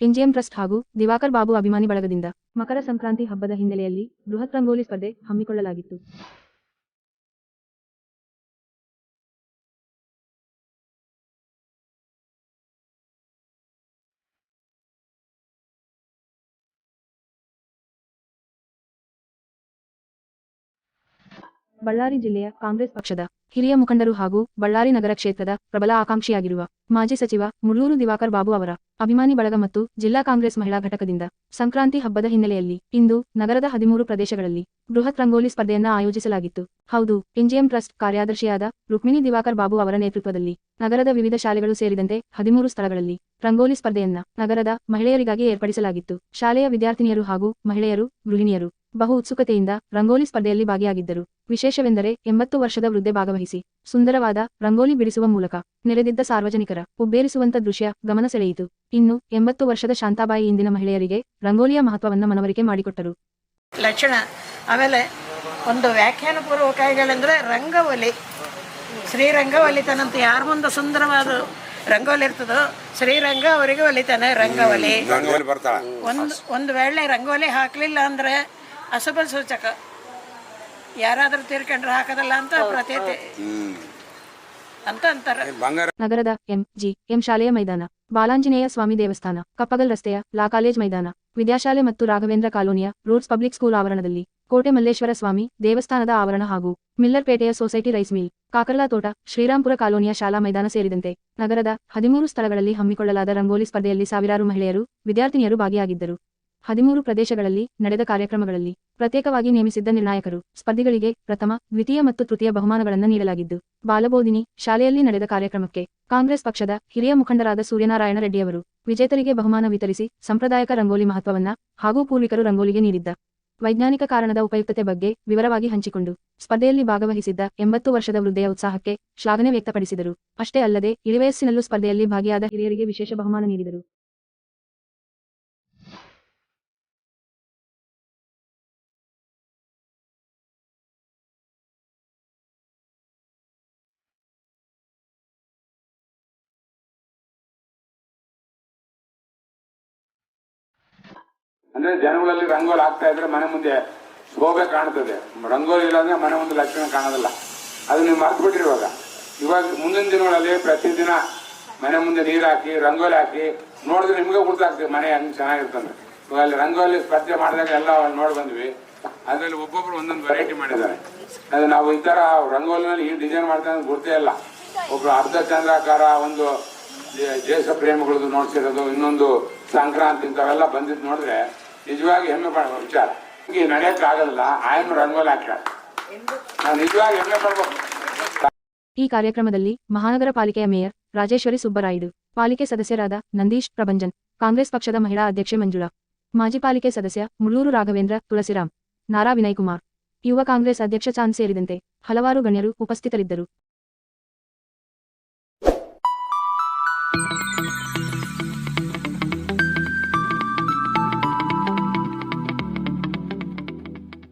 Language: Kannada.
ಎನ್ಜಿಎಂ ಟ್ರಸ್ಟ್ ಹಾಗೂ ದಿವಾಕರ್ ಬಾಬು ಅಭಿಮಾನಿ ಬಳಗದಿಂದ ಮಕರ ಸಂಕ್ರಾಂತಿ ಹಬ್ಬದ ಹಿನ್ನೆಲೆಯಲ್ಲಿ ಬೃಹತ್ ರಂಗೋಲಿ ಸ್ಪರ್ಧೆ ಹಮ್ಮಿಕೊಳ್ಳಲಾಗಿತ್ತು. ಬಳ್ಳಾರಿ ಜಿಲ್ಲೆಯ ಕಾಂಗ್ರೆಸ್ ಪಕ್ಷದ ಹಿರಿಯ ಮುಖಂಡರು ಹಾಗೂ ಬಳ್ಳಾರಿ ನಗರ ಕ್ಷೇತ್ರದ ಪ್ರಬಲ ಆಕಾಂಕ್ಷಿಯಾಗಿರುವ ಮಾಜಿ ಸಚಿವ ಮುಳ್ಳೂರು ದಿವಾಕರ್ ಬಾಬು ಅವರ ಅಭಿಮಾನಿ ಬಳಗ ಮತ್ತು ಜಿಲ್ಲಾ ಕಾಂಗ್ರೆಸ್ ಮಹಿಳಾ ಘಟಕದಿಂದ ಸಂಕ್ರಾಂತಿ ಹಬ್ಬದ ಹಿನ್ನೆಲೆಯಲ್ಲಿ ಇಂದು ನಗರದ ಹದಿಮೂರು ಪ್ರದೇಶಗಳಲ್ಲಿ ಬೃಹತ್ ರಂಗೋಲಿ ಸ್ಪರ್ಧೆಯನ್ನ ಆಯೋಜಿಸಲಾಗಿತ್ತು. ಹೌದು, ಎನ್ಜಿಎಂ ಟ್ರಸ್ಟ್ ಕಾರ್ಯದರ್ಶಿಯಾದ ರುಕ್ಮಿಣಿ ದಿವಾಕರ್ ಬಾಬು ಅವರ ನೇತೃತ್ವದಲ್ಲಿ ನಗರದ ವಿವಿಧ ಶಾಲೆಗಳು ಸೇರಿದಂತೆ ಹದಿಮೂರು ಸ್ಥಳಗಳಲ್ಲಿ ರಂಗೋಲಿ ಸ್ಪರ್ಧೆಯನ್ನ ನಗರದ ಮಹಿಳೆಯರಿಗಾಗಿ ಏರ್ಪಡಿಸಲಾಗಿತ್ತು. ಶಾಲೆಯ ವಿದ್ಯಾರ್ಥಿನಿಯರು ಹಾಗೂ ಮಹಿಳೆಯರು, ಗೃಹಿಣಿಯರು ಬಹು ಉತ್ಸುಕತೆಯಿಂದ ರಂಗೋಲಿ ಸ್ಪರ್ಧೆಯಲ್ಲಿ ಭಾಗಿಯಾಗಿದ್ದರು. ವಿಶೇಷವೆಂದರೆ ಎಂಬತ್ತು ವರ್ಷದ ವೃದ್ಧೆ ಭಾಗವಹಿಸಿ ಸುಂದರವಾದ ರಂಗೋಲಿ ಬಿಡಿಸುವ ಮೂಲಕ ನೆರೆದಿದ್ದ ಸಾರ್ವಜನಿಕರ ಉಬ್ಬೇರಿಸುವಂತ ದೃಶ್ಯ ಗಮನ ಸೆಳೆಯಿತು. ಇನ್ನು ಎಂಬತ್ತು ವರ್ಷದ ಶಾಂತಾಬಾಯಿ ಇಂದಿನ ಮಹಿಳೆಯರಿಗೆ ರಂಗೋಲಿಯ ಮಹತ್ವವನ್ನು ಮನವರಿಕೆ ಮಾಡಿಕೊಟ್ಟರು. ಲಕ್ಷಣ ಆಮೇಲೆ ಒಂದು ವ್ಯಾಖ್ಯಾನ ಪೂರ್ವಕಾಯಿಗಳೆಂದ್ರೆ ರಂಗವಲಿ ಶ್ರೀರಂಗ ಒಲಿತಾನಂತ ಯಾರ ಮುಂದೆ ಸುಂದರವಾದ ರಂಗೋಲಿ ಇರ್ತದೋ ಶ್ರೀರಂಗ ಅವರಿಗೆ ಒಲಿತಾನೆ ರಂಗವಲಿ. ಒಂದು ಒಂದು ವೇಳೆ ರಂಗೋಲಿ ಹಾಕ್ಲಿಲ್ಲ ಅಂದರೆ ಅಶುಭ ಸೂಚಕ. ಯಾರಾದರೂ ತೀರ್ಕೊಂಡ್ರೆ ಹಾಕದಲ್ಲ ಅಂತ ಪ್ರತೀತಿ ಅಂತ ಅಂತಾರೆ. ನಗರದ ಎಂ ಜಿ ಎಂ ಶಾಲೆಯ ಮೈದಾನ ಬಾಲಾಂಜನೇಯ ಸ್ವಾಮಿ ದೇವಸ್ಥಾನ ಕಪ್ಪಗಲ್ ರಸ್ತೆಯ ಲಾ ಕಾಲೇಜ್ ಮೈದಾನ ವಿದ್ಯಾಶಾಲೆ ಮತ್ತು ರಾಘವೇಂದ್ರ ಕಾಲೋನಿಯ ರೂಟ್ಸ್ ಪಬ್ಲಿಕ್ ಸ್ಕೂಲ್ ಆವರಣದಲ್ಲಿ ಕೋಟೆ ಮಲ್ಲೇಶ್ವರ ಸ್ವಾಮಿ ದೇವಸ್ಥಾನದ ಆವರಣ ಹಾಗೂ ಮಿಲ್ಲರ್ಪೇಟೆಯ society rice mill Kakarla Thota Srirampura ಕಾಲೋನಿಯ ಶಾಲಾ ಮೈದಾನ ಸೇರಿದಂತೆ ನಗರದ ಹದಿಮೂರು ಸ್ಥಳಗಳಲ್ಲಿ ಹಮ್ಮಿಕೊಳ್ಳಲಾದ ರಂಗೋಲಿ ಸ್ಪರ್ಧೆಯಲ್ಲಿ ಸಾವಿರಾರು ಮಹಿಳೆಯರು ವಿದ್ಯಾರ್ಥಿನಿಯರು ಭಾಗಿಯಾಗಿದ್ದರು. ಹದಿಮೂರು ಪ್ರದೇಶಗಳಲ್ಲಿ ನಡೆದ ಕಾರ್ಯಕ್ರಮಗಳಲ್ಲಿ ಪ್ರತ್ಯೇಕವಾಗಿ ನೇಮಿಸಿದ್ದ ನಿರ್ಣಾಯಕರು ಸ್ಪರ್ಧಿಗಳಿಗೆ ಪ್ರಥಮ, ದ್ವಿತೀಯ ಮತ್ತು ತೃತೀಯ ಬಹುಮಾನಗಳನ್ನು ನೀಡಲಾಗಿದ್ದು, ಬಾಲಬೋಧಿನಿ ಶಾಲೆಯಲ್ಲಿ ನಡೆದ ಕಾರ್ಯಕ್ರಮಕ್ಕೆ ಕಾಂಗ್ರೆಸ್ ಪಕ್ಷದ ಹಿರಿಯ ಮುಖಂಡರಾದ ಸೂರ್ಯನಾರಾಯಣ ರೆಡ್ಡಿಯವರು ವಿಜೇತರಿಗೆ ಬಹುಮಾನ ವಿತರಿಸಿ ಸಂಪ್ರದಾಯಕ ರಂಗೋಲಿ ಮಹತ್ವವನ್ನ ಹಾಗೂ ಪೂರ್ವಿಕರು ರಂಗೋಲಿಗೆ ನೀಡಿದ್ದ. ವೈಜ್ಞಾನಿಕ ಕಾರಣದ ಉಪಯುಕ್ತತೆ ಬಗ್ಗೆ ವಿವರವಾಗಿ ಹಂಚಿಕೊಂಡು ಸ್ಪರ್ಧೆಯಲ್ಲಿ ಭಾಗವಹಿಸಿದ್ದ ಎಂಬತ್ತು ವರ್ಷದ ವೃದ್ಧೆಯ ಉತ್ಸಾಹಕ್ಕೆ ಶ್ಲಾಘನೆ ವ್ಯಕ್ತಪಡಿಸಿದರು. ಅಷ್ಟೇ ಅಲ್ಲದೆ, ಇಳಿವಯಸ್ಸಿನಲ್ಲೂ ಸ್ಪರ್ಧೆಯಲ್ಲಿ ಭಾಗಿಯಾದ ಹಿರಿಯರಿಗೆ ವಿಶೇಷ ಬಹುಮಾನ ನೀಡಿದರು. ಅಂದ್ರೆ ಜನಗಳಲ್ಲಿ ರಂಗೋಲಿ ಹಾಕ್ತಾ ಇದ್ರೆ ಮನೆ ಮುಂದೆ ಶೋಭೆ ಕಾಣ್ತದೆ. ರಂಗೋಲಿ ಇಲ್ಲ ಅಂದ್ರೆ ಮನೆ ಮುಂದೆ ಲಕ್ಷಣ ಕಾಣೋದಿಲ್ಲ. ಅದು ನೀವು ಮರ್ತು ಬಿಟ್ರಿ ಇವಾಗ. ಇವಾಗ ಮುಂದಿನ ದಿನಗಳಲ್ಲಿ ಪ್ರತಿದಿನ ಮನೆ ಮುಂದೆ ನೀರು ಹಾಕಿ, ರಂಗೋಲಿ ಹಾಕಿ, ನೋಡಿದ್ರೆ ನಿಮ್ಗೆ ಗುರ್ತಾಗ್ತದೆ ಮನೆ ಹಂಗೆ ಚೆನ್ನಾಗಿರ್ತಂದ್ರೆ ಇವಾಗ ಅಲ್ಲಿ ರಂಗೋಲಿ ಸ್ಪರ್ಧೆ ಮಾಡಿದಾಗ ಎಲ್ಲ ನೋಡಿ ಬಂದ್ವಿ. ಅದರಲ್ಲಿ ಒಬ್ಬೊಬ್ರು ಒಂದೊಂದು ವೆರೈಟಿ ಮಾಡಿದ್ದಾರೆ. ಅದು ನಾವು ಈ ತರ ರಂಗೋಲಿನಲ್ಲಿ ಈ ಡಿಸೈನ್ ಮಾಡ್ತಾ ಗುರ್ತೇ ಇಲ್ಲ. ಒಬ್ರು ಅರ್ಧ ಚಂದ್ರಾಕಾರ, ಒಂದು ದೇಶ ಪ್ರೇಮಿಗಳದ್ದು ನೋಡ್ಸಿರೋದು, ಇನ್ನೊಂದು ಸಂಕ್ರಾಂತಿ ಇಂಥವೆಲ್ಲ ಬಂದಿದ್ದು ನೋಡಿದ್ರೆ ನಿಜವಾಗಿ ಹೆಮ್ಮೆ ಪಡುವ ವಿಚಾರ. ಹಿಂಗೆ ಆಗಲ್ಲ. ಆಯಮ್ಮ ರಂಗೋಲಿ ಹಾಕ್ಯಾಳ ನಾನು ನಿಜವಾಗಿ ಹೆಮ್ಮೆ ಪಡ್ಬೇಕು ಈ ಕಾರ್ಯಕ್ರಮದಲ್ಲಿ ಮಹಾನಗರ ಪಾಲಿಕೆಯ ಮೇಯರ್ ರಾಜೇಶ್ವರಿ ಸುಬ್ಬರಾಯ್ಡು ಪಾಲಿಕೆ ಸದಸ್ಯರಾದ ನಂದೀಶ್ ಪ್ರಭಂಜನ್, ಕಾಂಗ್ರೆಸ್ ಪಕ್ಷದ ಮಹಿಳಾ ಅಧ್ಯಕ್ಷೆ ಮಂಜುಳಾ, ಮಾಜಿ ಪಾಲಿಕೆ ಸದಸ್ಯ ಮುಳ್ಳೂರು ರಾಘವೇಂದ್ರ ತುಳಸಿರಾಮ್, ನಾರಾ ವಿನಯ್ ಕುಮಾರ್. ಯುವ ಕಾಂಗ್ರೆಸ್ ಅಧ್ಯಕ್ಷ ಚಾಂದ್ ಸೇರಿದಂತೆ ಹಲವಾರು ಗಣ್ಯರು ಉಪಸ್ಥಿತರಿದ್ದರು.